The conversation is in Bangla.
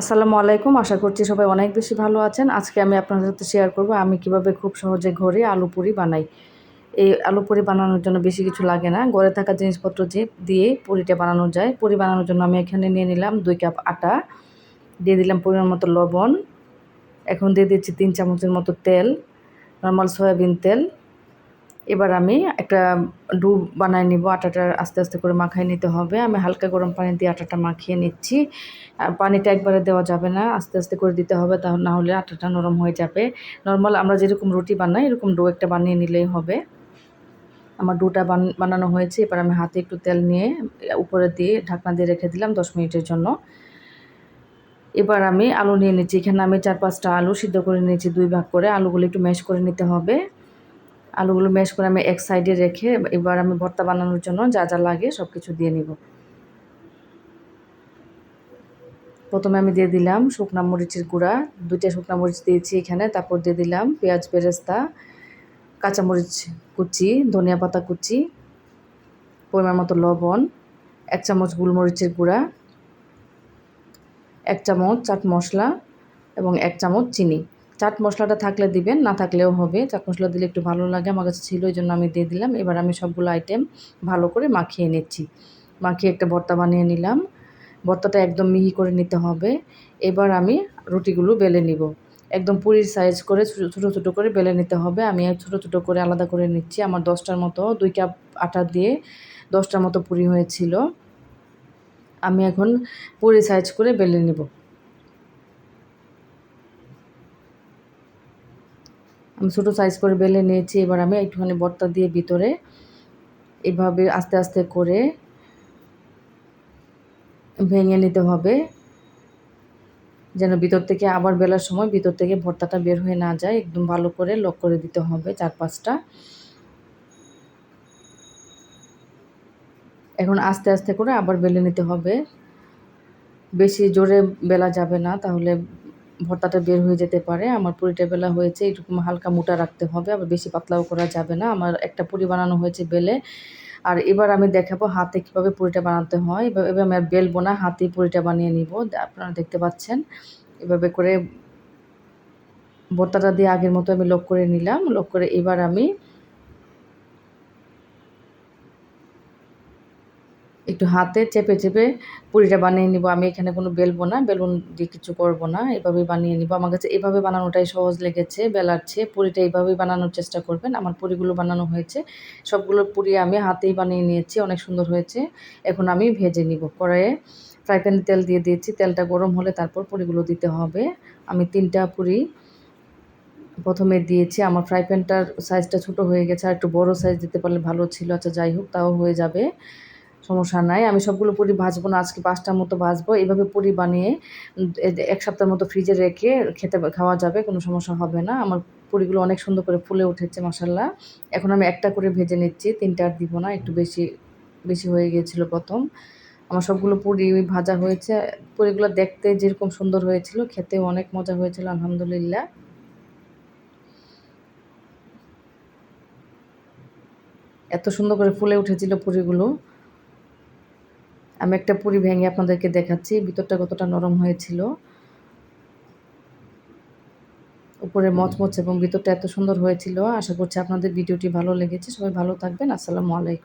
আসসালামু আলাইকুম। আশা করছি সবাই অনেক বেশি ভালো আছেন। আজকে আমি আপনাদের সাথে শেয়ার করব আমি কীভাবে খুব সহজে ঘরে আলু পুরি বানাই। এই আলু পুরি বানানোর জন্য বেশি কিছু লাগে না। ঘরে থাকা জিনিসপত্র যে দিয়ে পুরিটা বানানো যায়। পুরি বানানোর জন্য আমি এখানে নিয়ে নিলাম দুই কাপ আটা, দিয়ে দিলাম পরিমাণ মতো লবণ। এখন দিয়ে দিচ্ছি তিন চামচের মতো তেল নর্মাল সয়াবিন তেল। এবার আমি একটা ডু বানায় নিব, আটাটা আস্তে আস্তে করে মাখাই নিতে হবে। আমি হালকা গরম পানি দিয়ে আটাটা মাখিয়ে নিচ্ছি। পানিটা একবারে দেওয়া যাবে না, আস্তে আস্তে করে দিতে হবে তাহলে না হলে আটাটা নরম হয়ে যাবে। নর্মাল আমরা যেরকম রুটি বানাই, এরকম ডো একটা বানিয়ে নিলেই হবে। আমার ডোটা বানানো হয়েছে, এবার আমি হাতে একটু তেল নিয়ে উপরে দিয়ে ঢাকনা দিয়ে রেখে দিলাম দশ মিনিটের জন্য। এবার আমি আলু নিয়ে নিচ্ছি, এখানে আমি চার পাঁচটা আলু সিদ্ধ করে নিয়েছি, দুই ভাগ করে। আলুগুলো একটু ম্যাশ করে নিতে হবে। আলুগুলো ম্যাশ করে আমি এক সাইডে রেখে এবার আমি ভর্তা বানানোর জন্য যা যা লাগে সব কিছু দিয়ে নিব। প্রথমে আমি দিয়ে দিলাম শুকনা মরিচের গুঁড়া, দুইটা শুকনা মরিচ দিয়েছি এখানে, তারপর দিয়ে দিলাম পেঁয়াজ, বেরেস্তা, কাঁচামরিচ কুচি, ধনিয়া পাতা কুচি, পরিমাণ মতো লবণ, এক চামচ গোলমরিচের গুঁড়া, এক চামচ চাট মশলা এবং এক চামচ চিনি। চাট মশলাটা থাকলে দিবেন, না থাকলেও হবে। চাট মশলা দিলে একটু ভালো লাগে, আমার কাছে ছিল ওই জন্য আমি দিয়ে দিলাম। এবার আমি সবগুলো আইটেম ভালো করে মাখিয়ে নিচ্ছি। মাখিয়ে একটা ভর্তা বানিয়ে নিলাম। ভর্তাটা একদম মিহি করে নিতে হবে। এবার আমি রুটিগুলো বেলে নিব। একদম পুরীর সাইজ করে ছোটো ছোটো করে বেলে নিতে হবে। আমি ছোটো ছোটো করে আলাদা করে নিচ্ছি। আমার দশটার মতো, দুই কাপ আটা দিয়ে দশটার মতো পুরি হয়েছিল। আমি এখন পুরি সাইজ করে বেলে নিব। ছোটো সাইজ করে বেলে নিয়েছি, এবার আমি একটুখানি বর্তা দিয়ে ভিতরে এভাবে আস্তে আস্তে করে ভেঙে নিতে হবে, যেন ভিতর থেকে আবার বেলার সময় ভিতর থেকে ভর্তাটা বের হয়ে না যায়। একদম ভালো করে লক করে দিতে হবে চার পাঁচটা এখন আস্তে আস্তে করে আবার বেলে নিতে হবে। বেশি জোরে বেলা যাবে না, তাহলে ভর্তাটা বের হয়ে যেতে পারে। আমার পুরিটা বেলা হয়েছে, এরকম হালকা মোটা রাখতে হবে, আবার বেশি পাতলাও করা যাবে না। আমার একটা পুরি বানানো হয়েছে বেলে। আর এবার আমি দেখাবো হাতে কীভাবে পুরিটা বানাতে হয়। এবার এবার আমি আর বেলবো না, হাতেই পুরিটা বানিয়ে নিব। আপনারা দেখতে পাচ্ছেন। এভাবে করে ভর্তাটা দিয়ে আগের মতো আমি লক করে নিলাম। লক করে এবার আমি একটু হাতে চেপে চেপে পুরিটা বানিয়ে নিব। আমি এখানে কোনো বেলবো না, বেলুন দিয়ে কিছু করব না, এভাবেই বানিয়ে নিব। আমার কাছে এভাবে বানানোটাই সহজ লেগেছে বেলার চেয়ে। পুরিটা এইভাবেই বানানোর চেষ্টা করবেন। আমার পুরিগুলো বানানো হয়েছে। সবগুলো পুরি আমি হাতেই বানিয়ে নিয়েছি, অনেক সুন্দর হয়েছে। এখন আমি ভেজে নিব। কড়াইয়ে ফ্রাই প্যানে তেল দিয়ে দিয়েছি। তেলটা গরম হলে তারপর পুরিগুলো দিতে হবে। আমি তিনটা পুরি প্রথমে দিয়েছি। আমার ফ্রাই প্যানটার সাইজটা ছোটো হয়ে গেছে। আর একটু বড় সাইজ দিতে পারলে ভালো ছিল। আচ্ছা যাই হোক, তাও হয়ে যাবে। সমস্যা নাই। আমি সবগুলো পুরি ভাজবো না, আজকে পাঁচটার মতো ভাজবো। এইভাবে পুরি বানিয়ে এক সপ্তাহের মতো ফ্রিজে রেখে খেতে খাওয়া যাবে, কোনো সমস্যা হবে না। আমার পুরিগুলো অনেক সুন্দর করে ফুলে উঠেছে মশাল্লা এখন আমি একটা করে ভেজে নিচ্ছি, তিনটা আর দিব না, একটু বেশি বেশি হয়ে গিয়েছিল প্রথম। আমার সবগুলো পুরি ভাজা হয়েছে। পুরিগুলো দেখতে যেরকম সুন্দর হয়েছিল খেতেও অনেক মজা হয়েছিল, আলহামদুলিল্লাহ। এত সুন্দর করে ফুলে উঠেছিল পুরিগুলো। আমি একটা পুরি ভেঙে আপনাদেরকে দেখাচ্ছি। ভিতরটা কতটা নরম হয়েছিল। উপরে মচমচ এবং ভিতরটা এত সুন্দর হয়েছিল। আশা করছি আপনাদের ভিডিওটি ভালো লেগেছে। সবাই ভালো থাকবেন। আসসালামু আলাইকুম।